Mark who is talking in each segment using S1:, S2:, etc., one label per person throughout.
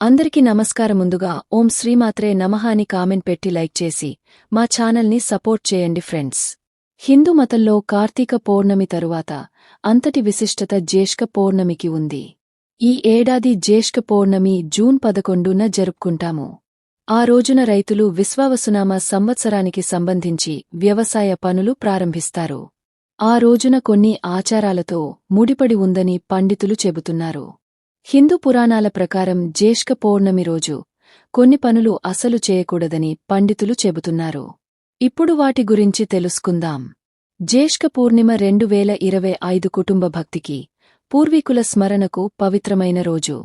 S1: అందరికీ నమస్కారం ముందుగా ఓం శ్రీమాత్రే నమః అని కామెంట్ పెట్టి లైక్ చేసి మా ఛానల్ని సపోర్ట్ చేయండి ఫ్రెండ్స్. హిందూ మతంలో కార్తీక పౌర్ణమి తరువాత అంతటి విశిష్టత జ్యేష్క పౌర్ణమికి ఉంది. ఈ ఏడాది జ్యేష్క పౌర్ణమి జూన్ పదకొండున జరుపుకుంటాము. ఆ రోజున రైతులు విశ్వావసునామ సంవత్సరానికి సంబంధించి వ్యవసాయ పనులు ప్రారంభిస్తారు. ఆ రోజున కొన్ని ఆచారాలతో ముడిపడి ఉందని పండితులు చెబుతున్నారు. హిందూ పురాణాల ప్రకారం జ్యేష్క పౌర్ణమి రోజు కొన్ని పనులు అసలు చేయకూడదని పండితులు చెబుతున్నారు. ఇప్పుడు వాటి గురించి తెలుసుకుందాం. జ్యేష్క పూర్ణిమ రెండు వేల ఇరవై ఐదు కుటుంబ భక్తికి పూర్వీకుల స్మరణకు పవిత్రమైన రోజు.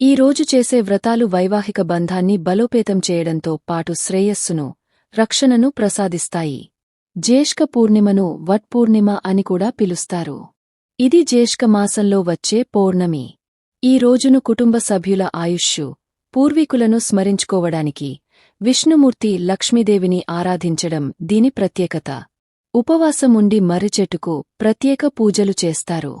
S1: ఈ రోజు చేసే వ్రతాలు వైవాహిక బంధాన్ని బలోపేతం చేయడంతో పాటు శ్రేయస్సును రక్షణను ప్రసాదిస్తాయి. జ్యేష్క పూర్ణిమను వట్పూర్ణిమ అని కూడా పిలుస్తారు. ఇది జ్యేష్క మాసంలో వచ్చే పౌర్ణమి. ఈ రోజును కుటుంబ సభ్యుల ఆయుష్షు పూర్వీకులను స్మరించుకోవడానికి విష్ణుమూర్తి లక్ష్మీదేవిని ఆరాధించడం దీని ప్రత్యేకత. ఉపవాసం ఉండి మర్రిచెట్టుకు ప్రత్యేక పూజలు చేస్తారు.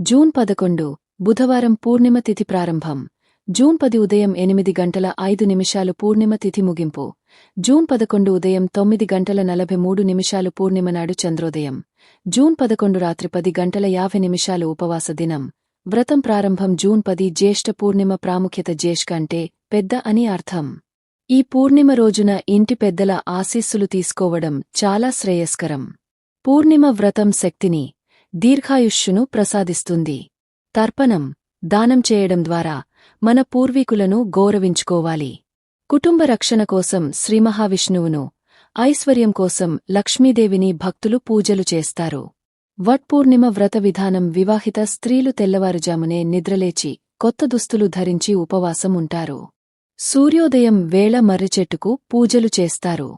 S1: జూన్ పదకొండు బుధవారం పూర్ణిమతిథి ప్రారంభం. జూన్ పది ఉదయం ఎనిమిది గంటల ఐదు నిమిషాలు పూర్ణిమతిథి ముగింపు. జూన్ పదకొండు ఉదయం తొమ్మిది గంటల నలభై మూడు నిమిషాలు పూర్ణిమనాడు చంద్రోదయం. జూన్ పదకొండు రాత్రి పది గంటల యాభై నిమిషాలు ఉపవాస దినం. వ్రతం ప్రారంభం జూన్ పది జ్యేష్ఠ పూర్ణిమ ప్రాముఖ్యత జ్యేష్ కంటే పెద్ద అని అర్థం. ఈ పూర్ణిమ రోజున ఇంటి పెద్దల ఆశీస్సులు తీసుకోవడం చాలా శ్రేయస్కరం. పూర్ణిమ వ్రతం శక్తిని దీర్ఘాయుష్యును ప్రసాదిస్తుంది. తర్పణం దానం చేయడం ద్వారా మన పూర్వీకులను గౌరవించుకోవాలి. కుటుంబ రక్షణ కోసం శ్రీమహావిష్ణువును ఐశ్వర్యం కోసం లక్ష్మీదేవిని భక్తులు పూజలు చేస్తారు. వట్పూర్ణిమ వ్రత విధానం వివాహిత స్త్రీలు తెల్లవారుజామునే నిద్రలేచి కొత్త దుస్తులు ధరించి ఉపవాసం ఉంటారు సూర్యోదయం వేళ మర్రిచెట్టుకు పూజలు చేస్తారు.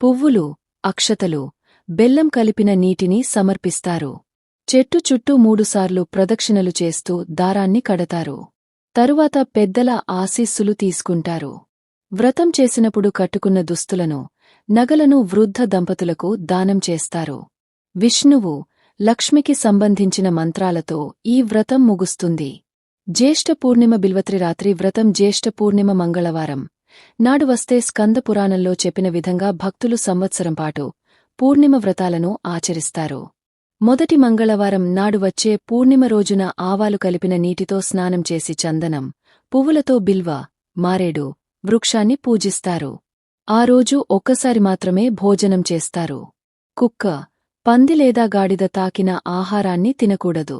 S1: పువ్వులు అక్షతలు బెల్లం కలిపిన నీటిని సమర్పిస్తారు. చెట్టు చుట్టూ మూడుసార్లు ప్రదక్షిణలు చేస్తూ దారాన్ని కడతారు. తరువాత పెద్దల ఆశీస్సులు తీసుకుంటారు. వ్రతం చేసినప్పుడు కట్టుకున్న దుస్తులను నగలను వృద్ధ దంపతులకు దానం చేస్తారు. విష్ణువు లక్ష్మికి సంబంధించిన మంత్రాలతో ఈ వ్రతం ముగుస్తుంది. జ్యేష్ఠ పూర్ణిమ బిల్వత్రి రాత్రి వ్రతం జ్యేష్ఠ పూర్ణిమ మంగళవారం. నాడు వస్తే స్కందపురాణంలో చెప్పిన విధంగా భక్తులు సంవత్సరం పాటు పూర్ణిమ వ్రతాలను ఆచరిస్తారు. మొదటి మంగళవారం నాడు వచ్చే పూర్ణిమ రోజున ఆవాలు కలిపిన నీటితో స్నానం చేసి చందనం పువ్వులతో బిల్వ మారేడు వృక్షాన్ని పూజిస్తారు. ఆ రోజు ఒక్కసారి మాత్రమే భోజనం చేస్తారు. కుక్క పంది లేదా గాడిద తాకిన ఆహారాన్ని తినకూడదు.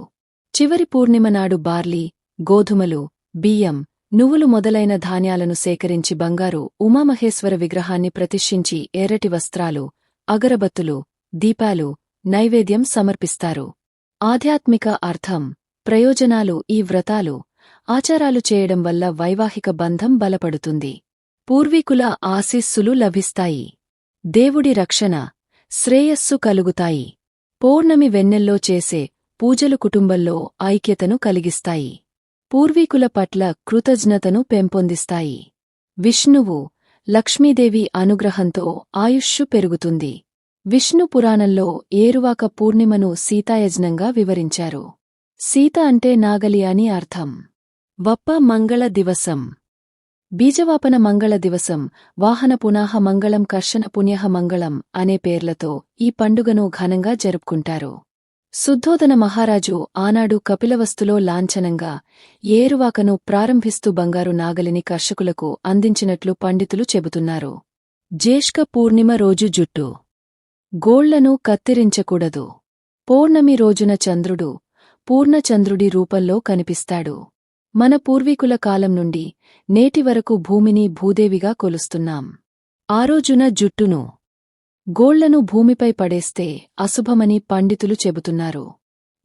S1: చివరి పూర్ణిమనాడు బార్లీ గోధుమలు బియ్యం నువ్వులు మొదలైన ధాన్యాలను సేకరించి బంగారు ఉమామహేశ్వర విగ్రహాన్ని ప్రతిష్ఠించి ఎర్రటి వస్త్రాలు అగరబత్తులు దీపాలు నైవేద్యం సమర్పిస్తారు. ఆధ్యాత్మిక అర్థం ప్రయోజనాలు ఈ వ్రతాలు ఆచారాలు చేయడం వల్ల వైవాహిక బంధం బలపడుతుంది. పూర్వీకుల ఆశీస్సులు లభిస్తాయి. దేవుడి రక్షణ శ్రేయస్సు కలుగుతాయి. పౌర్ణమి వెన్నెల్లో చేసే పూజలు కుటుంబంలో ఐక్యతను కలిగిస్తాయి. పూర్వీకుల పట్ల కృతజ్ఞతను పెంపొందిస్తాయి. విష్ణువు లక్ష్మీదేవి అనుగ్రహంతో ఆయుష్షు పెరుగుతుంది. విష్ణు పురాణంలో ఏరువాక పూర్ణిమను సీతాయజ్ఞంగా వివరించారు. సీత అంటే నాగలి అని అర్థం. వప్ప మంగళ దివసం. బీజవాపన మంగళ దివసం వాహన పునాహ మంగళం కర్షణ పుణ్యహ మంగళం అనే పేర్లతో ఈ పండుగను ఘనంగా జరుపుకుంటారు. శుద్ధోదన మహారాజు ఆనాడు కపిలవస్తులో లాంఛనంగా ఏరువాకను ప్రారంభిస్తూ బంగారు నాగలిని కర్షకులకు అందించినట్లు పండితులు చెబుతున్నారు. జ్యేష్క పూర్ణిమ రోజు జుట్టు. గోళ్ళను కత్తిరించకూడదు. పౌర్ణమి రోజున చంద్రుడు పూర్ణచంద్రుడి రూపంలో కనిపిస్తాడు. మన పూర్వీకుల కాలం నుండి నేటి వరకు భూమిని భూదేవిగా కొలుస్తున్నాం. ఆ రోజున జుట్టును గోళ్ళను భూమిపై పడేస్తే అశుభమని పండితులు చెబుతున్నారు.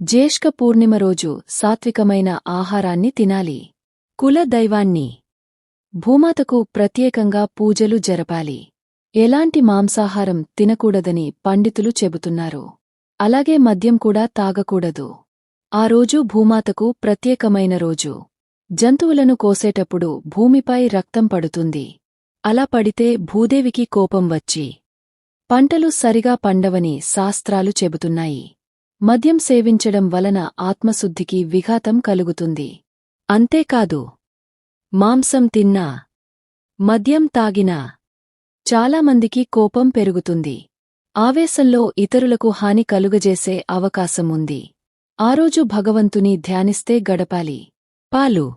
S1: జ్యేష్క పూర్ణిమ రోజు సాత్వికమైన ఆహారాన్ని తినాలి. కుల దైవాన్ని భూమాతకు ప్రత్యేకంగా పూజలు జరపాలి. ఎలాంటి మాంసాహారం తినకూడదని పండితులు చెబుతున్నారు. అలాగే మద్యం కూడా తాగకూడదు. ఆ రోజు భూమాతకు ప్రత్యేకమైన రోజు. జంతువులను కోసేటప్పుడు భూమిపై రక్తం పడుతుంది. అలా పడితే భూదేవికి కోపం వచ్చి పంటలు సరిగా పండవని శాస్త్రాలు చెబుతున్నాయి. మద్యం సేవించడం వలన ఆత్మశుద్ధికి విఘాతం కలుగుతుంది. అంతేకాదు మాంసం తిన్నా మద్యం తాగినా చాలామందికి కోపం పెరుగుతుంది. ఆవేశంలో ఇతరులకు హాని కలుగజేసే అవకాశం ఉంది ఆ రోజు భగవంతుని ధ్యానిస్తే గడపాలి. పాలు.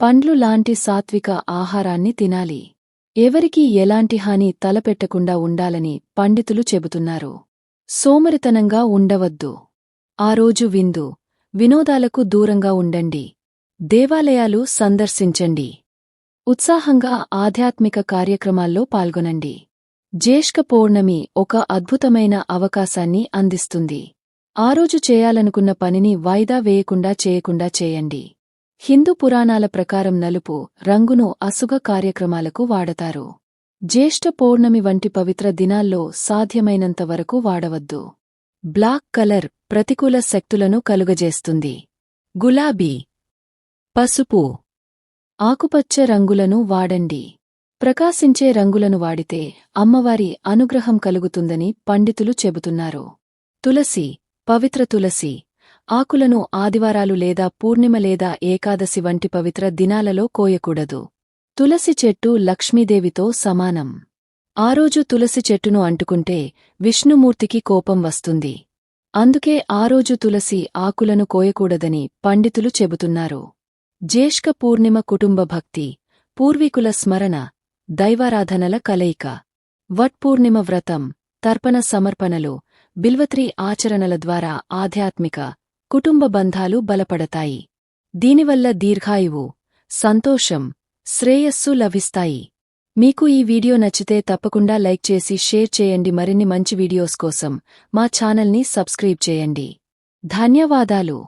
S1: పండ్లు లాంటి సాత్విక ఆహారాన్ని తినాలి. ఎవరికీ ఎలాంటి హాని తలపెట్టకుండా ఉండాలని పండితులు చెబుతున్నారు. సోమరితనంగా ఉండవద్దు. ఆ రోజు విందు. వినోదాలకు దూరంగా ఉండండి. దేవాలయాలు సందర్శించండి. ఉత్సాహంగా ఆధ్యాత్మిక కార్యక్రమాల్లో పాల్గొనండి. జ్యేష్క పౌర్ణమి ఒక అద్భుతమైన అవకాశాన్ని అందిస్తుంది. ఆ రోజు చేయాలనుకున్న పనిని వాయిదా వేయకుండా చేయకుండా చేయండి. హిందూ పురాణాల ప్రకారం నలుపు రంగును అసుగ కార్యక్రమాలకు వాడతారు. జ్యేష్ఠ పౌర్ణమి వంటి పవిత్ర దినాల్లో సాధ్యమైనంత వరకు వాడవద్దు. బ్లాక్ కలర్ ప్రతికూల శక్తులను కలుగజేస్తుంది. గులాబీ పసుపు ఆకుపచ్చ రంగులను వాడండి. ప్రకాశించే రంగులను వాడితే అమ్మవారి అనుగ్రహం కలుగుతుందని పండితులు చెబుతున్నారు. తులసి పవిత్ర తులసి ఆకులను ఆదివారాలు లేదా పూర్ణిమ లేదా ఏకాదశి వంటి పవిత్ర దినాలలో కోయకూడదు. తులసి చెట్టు లక్ష్మీదేవితో సమానం. ఆ రోజు తులసి చెట్టును అంటుకుంటే విష్ణుమూర్తికి కోపం వస్తుంది. అందుకే ఆ రోజు తులసి ఆకులను కోయకూడదని పండితులు చెబుతున్నారు. జ్యేష్క పూర్ణిమ కుటుంబ భక్తి పూర్వీకుల స్మరణ దైవారాధనల కలయిక. వట్పూర్ణిమ వ్రతం తర్పణ సమర్పణలు బిల్వత్రి ఆచరణల ద్వారా ఆధ్యాత్మిక కుటుంబ బంధాలు బలపడతాయి. దీనివల్ల దీర్ఘాయువు సంతోషం శ్రేయస్సు లభిస్తాయి. మీకు ఈ వీడియో నచ్చితే తప్పకుండా లైక్ చేసి షేర్ చేయండి. మరిన్ని మంచి వీడియోస్ కోసం మా ఛానల్ని సబ్స్క్రైబ్ చేయండి. ధన్యవాదాలు.